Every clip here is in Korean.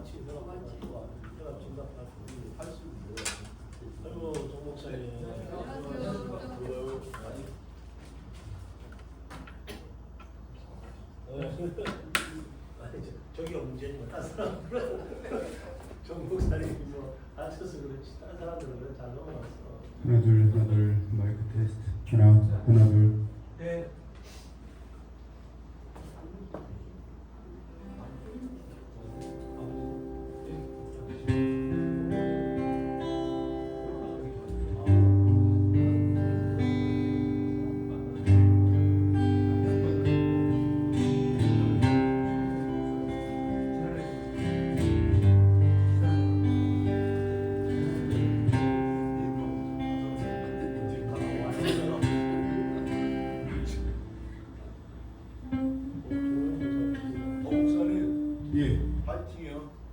많지 혈압 혈압 진단할 수 80인데 아이고 정 목사님 아니. 아니 저- 저기가 문제니까 다른 사람 정 목사님이 뭐 다쳐서 그렇지 다른 사람들은 잘 넘어갔어 하나 둘 하나 둘 마이크 테스트 하나 하나 둘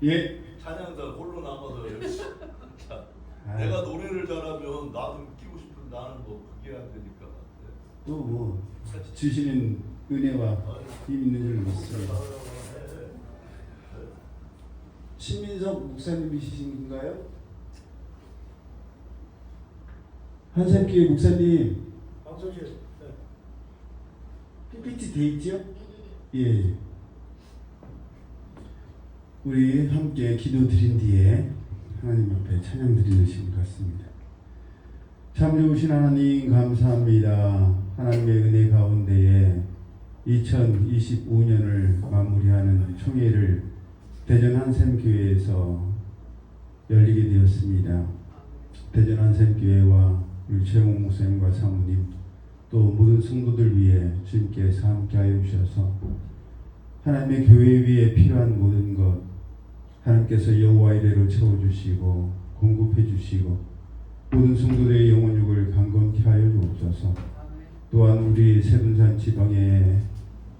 예. 찬양가 홀로 남아서 열심히. 자, 아유. 내가 노래를 잘하면 나도 끼고 싶은 나는 뭐 그게 안 되니까. 네. 또뭐 주시는 은혜와 힘 있는 줄 믿습니다. 신민석 목사님이신가요? 한샘교회 목사님 방송실 네. PPT 돼 있죠? 예. 우리 함께 기도 드린 뒤에 하나님 앞에 찬양 드리는 시간 같습니다. 참 좋으신 하나님 감사합니다. 하나님의 은혜 가운데에 2025년을 마무리하는 총회를 대전 한샘교회에서 열리게 되었습니다. 대전 한샘교회와 최홍 목사님과 사모님 또 모든 성도들 위해 주님께서 함께 하여 주셔서 하나님의 교회 위에 필요한 모든 것 하나님께서 여호와 이래로 채워주시고 공급해 주시고 모든 성도들의 영혼육을 강건케 하여 주옵소서. 또한 우리 세분산 지방의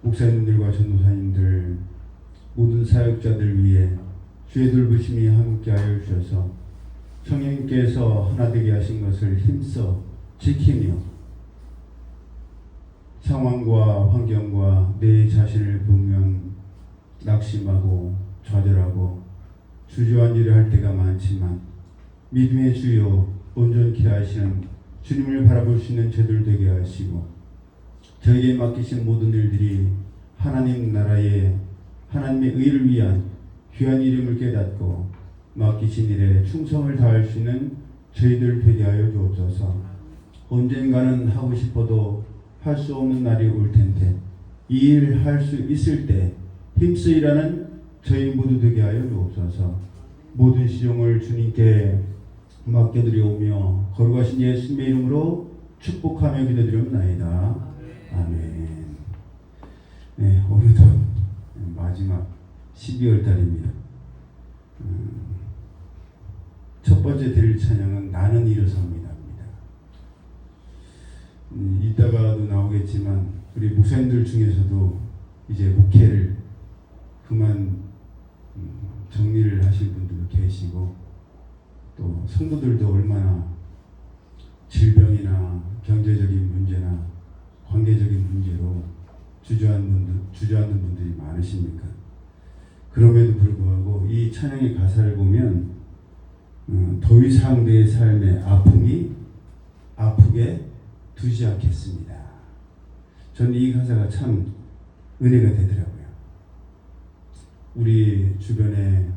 목사님들과 전도사님들 모든 사역자들 위해 주의 돌보심이 함께 하여 주셔서 성령님께서 하나 되게 하신 것을 힘써 지키며 상황과 환경과 내 자신을 보면 낙심하고 좌절하고 주저앉으려 할 때가 많지만 믿음의 주요 온전케 하시는 주님을 바라볼 수 있는 저들 되게 하시고 저에게 맡기신 모든 일들이 하나님 나라의 하나님의 의를 위한 귀한 이름을 깨닫고 맡기신 일에 충성을 다할 수 있는 저희들 되게 하여 주옵소서. 언젠가는 하고 싶어도 할 수 없는 날이 올 텐데 이 일을 할수 있을 때 일하는 저희 모두 되게 하여 주옵소서. 모든 시종을 주님께 맡겨드리오며 거룩하신 예수님의 이름으로 축복하며 기도드리옵나이다. 아멘. 네 오늘도 마지막 12월 달입니다. 음, 첫 번째 드릴 찬양은 나는 일어섭니다 음, 이따가도 나오겠지만 우리 목사님들 중에서도 이제 목회를 그만 음, 정리를 하실 분들도 계시고 또 성도들도 얼마나 질병이나 경제적인 문제나 관계적인 문제로 주저하는 분들 주저하는 분들이 많으십니까? 그럼에도 불구하고 이 찬양의 가사를 보면 음, 더 이상 내 삶의 아픔이 아프게 두지 않겠습니다. 저는 이 가사가 참 은혜가 되더라고요. 우리 주변에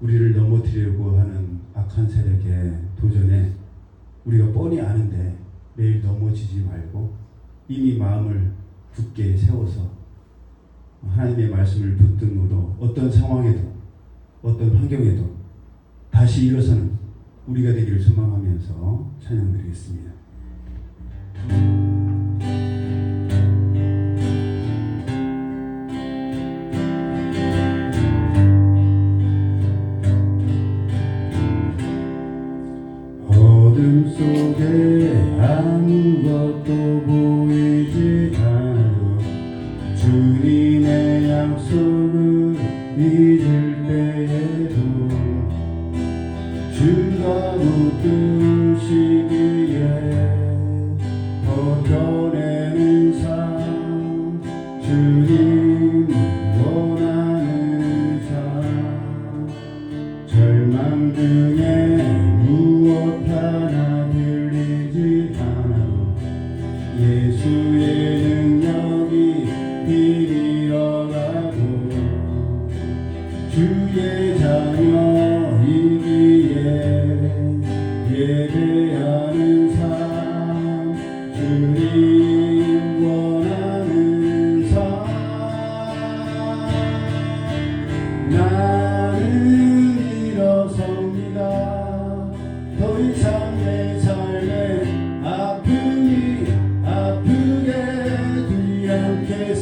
우리를 넘어뜨리려고 하는 악한 세력의 도전에 우리가 뻔히 아는데 매일 넘어지지 말고 이미 마음을 굳게 세워서 하나님의 말씀을 붙든으로 어떤 상황에도 어떤 환경에도 다시 일어서는 우리가 되기를 소망하면서 찬양드리겠습니다.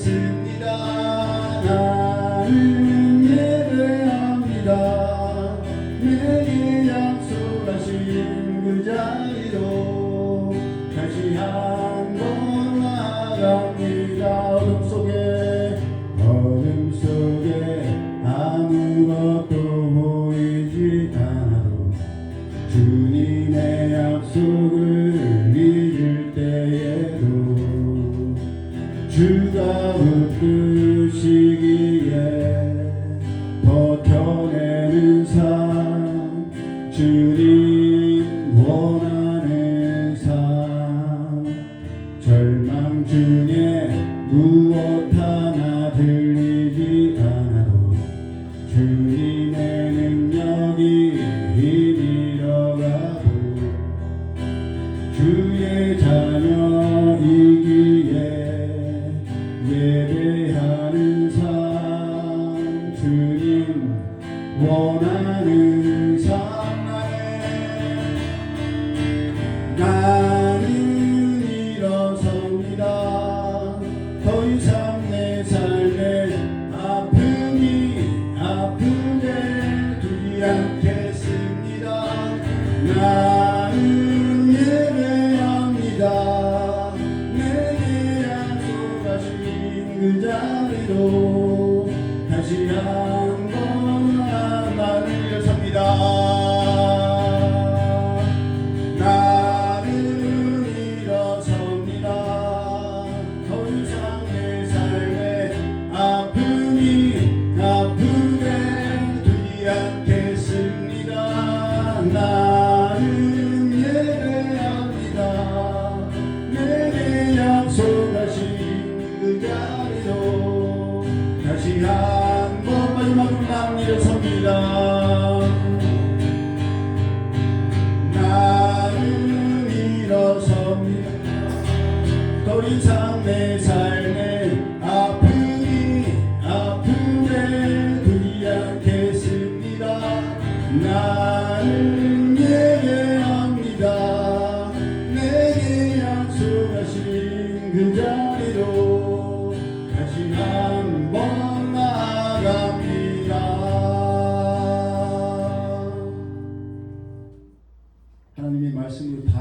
to wanna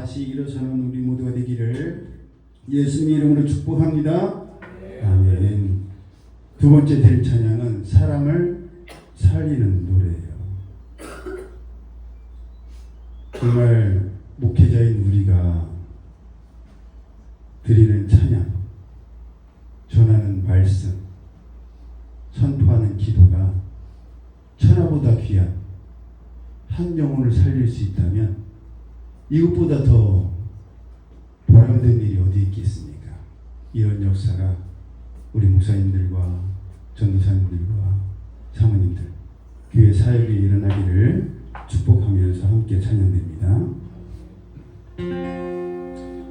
다시 일어서는 우리 모두가 되기를 예수님의 이름으로 축복합니다. 아멘. 두 번째 될 찬양은 사람을 살리는 노래. 이것보다 더 보람된 일이 어디 있겠습니까? 이런 역사가 우리 목사님들과 전도사님들과 사모님들 교회 사역이 일어나기를 축복하면서 함께 찬양됩니다.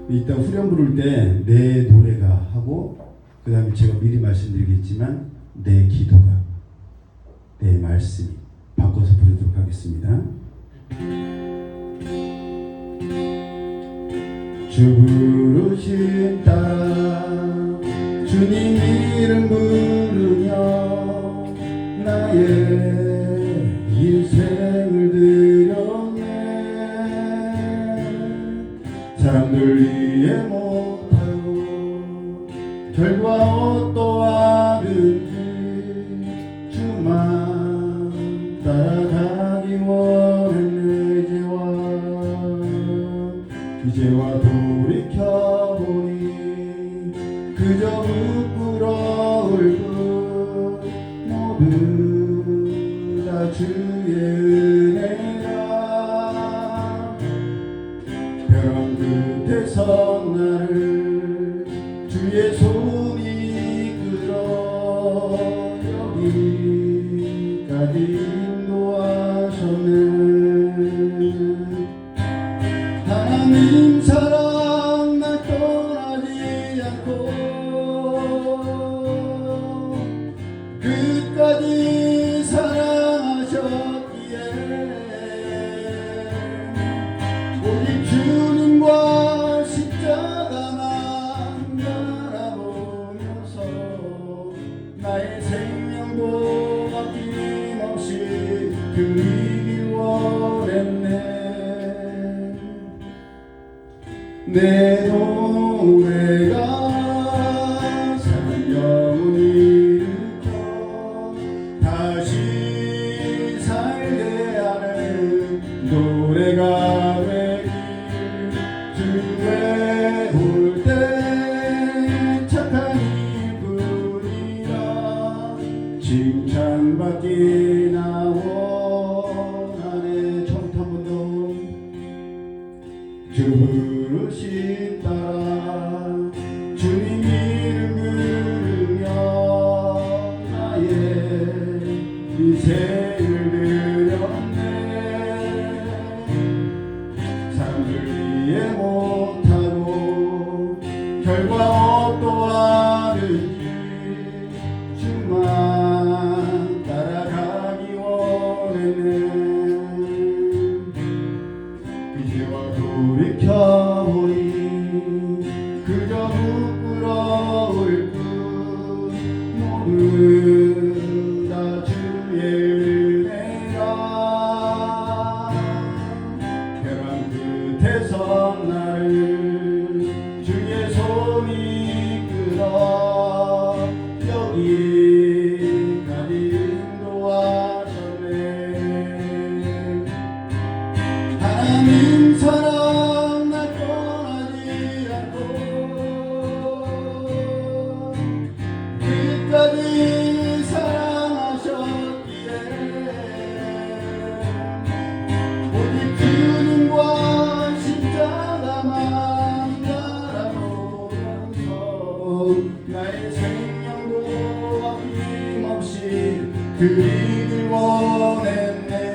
일단 후렴 부를 때 내 노래가 하고 그 다음에 제가 미리 말씀드리겠지만 내 기도가 내 말씀이 바꿔서 부르도록 하겠습니다. 주 부르신 땅 주님 이름 부르며 나의 인생을 드렸네 사람들 이해 못하고 결과 어떠 몸이 끌어 여기까지 Deus. Dizei who be the one and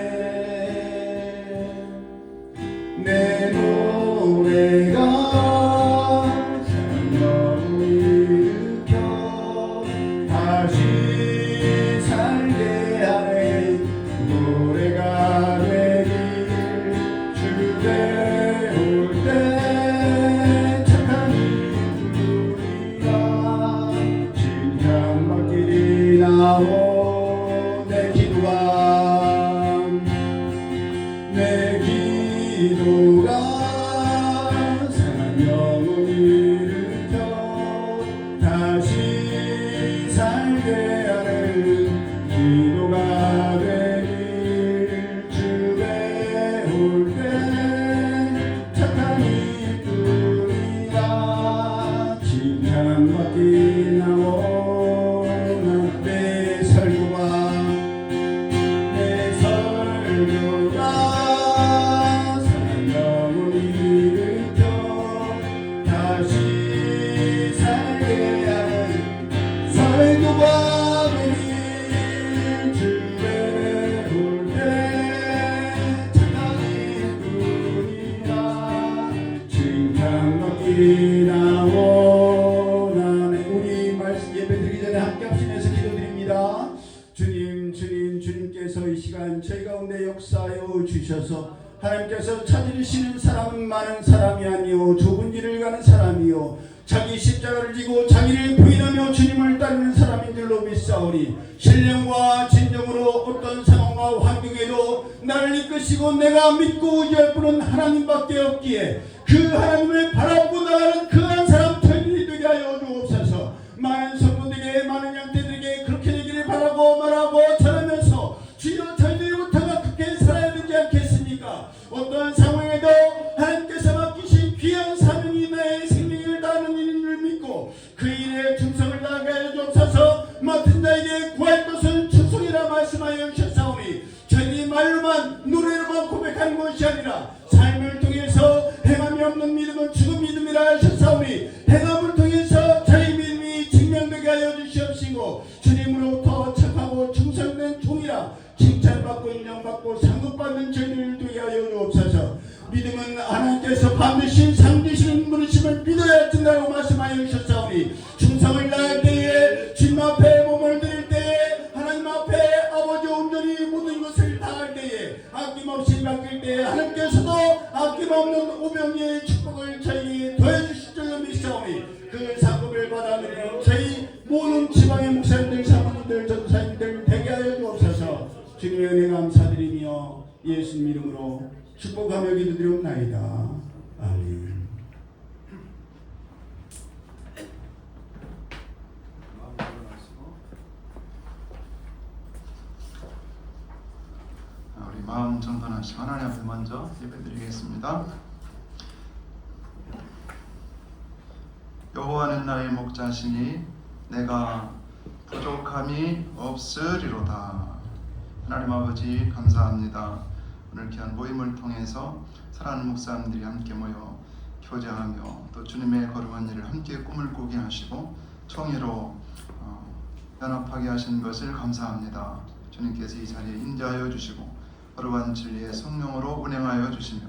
you. 주옵소서. 믿음은 하나님께서 반드시 상대시는 분이심을 믿어야 된다고 말씀하여 주셨사오니 마음 정돈하시고 하나님 앞에 먼저 예배드리겠습니다. 여호와는 나의 목자시니 내가 부족함이 없으리로다. 하나님 아버지 감사합니다. 오늘 귀한 모임을 통해서 사랑하는 목사님들이 함께 모여 교제하며 또 주님의 거룩한 일을 함께 꿈을 꾸게 하시고 총회로 어, 연합하게 하신 것을 감사합니다. 주님께서 이 자리에 인자하여 주시고 거룩한 진리의 성령으로 운행하여 주시며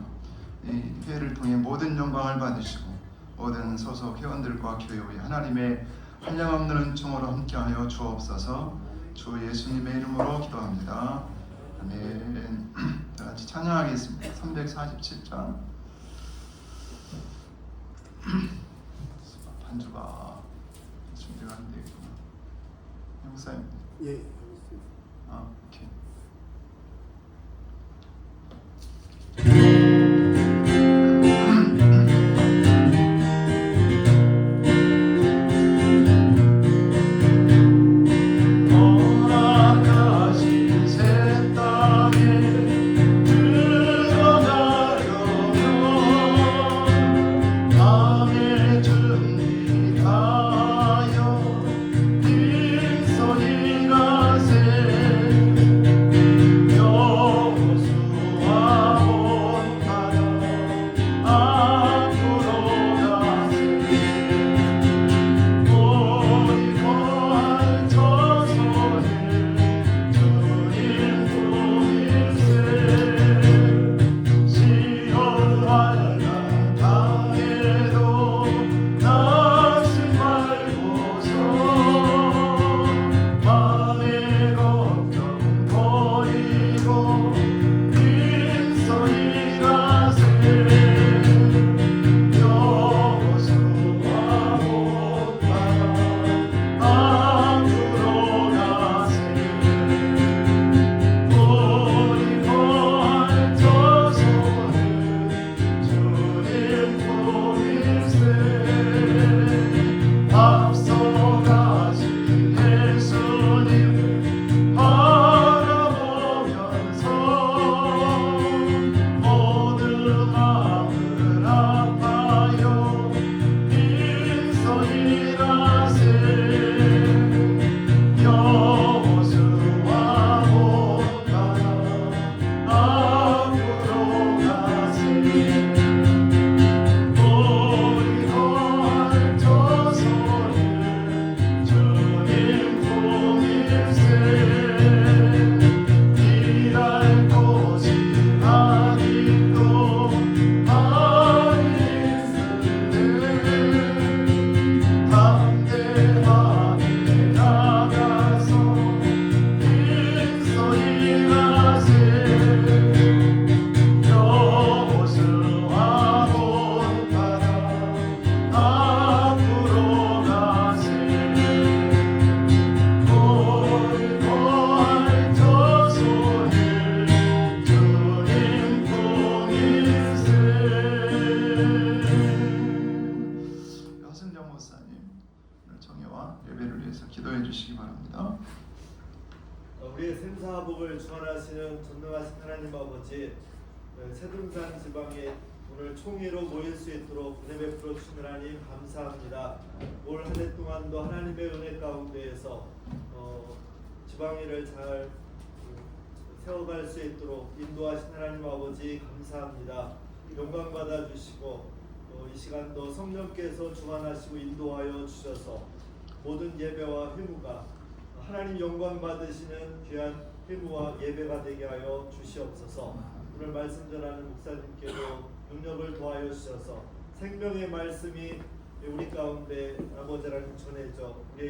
이 회를 통해 모든 영광을 받으시고 모든 소속 회원들과 교회의 하나님의 한량없는 은총으로 함께하여 주옵소서 주 예수님의 이름으로 기도합니다. 아멘. 다 같이 찬양하겠습니다. 347장 반주가 준비가 안 되겠구나. 형사님, 예. 아 세등산 지방에 오늘 총회로 모일 수 있도록 은혜 베풀어 주신 하나님 감사합니다. 올 한 해 동안도 하나님의 은혜 가운데에서 어, 지방회를 잘 어, 세워갈 수 있도록 인도하신 하나님 아버지 감사합니다. 영광 받아 주시고 어, 이 시간도 성령께서 주관하시고 인도하여 주셔서 모든 예배와 회무가 하나님 영광 받으시는 귀한 회무와 예배가 되게 하여 주시옵소서. 오늘 말씀 전하는 목사님께도 능력을 도하여 주셔서 생명의 말씀이 우리 가운데 아버지랑 전해져 우리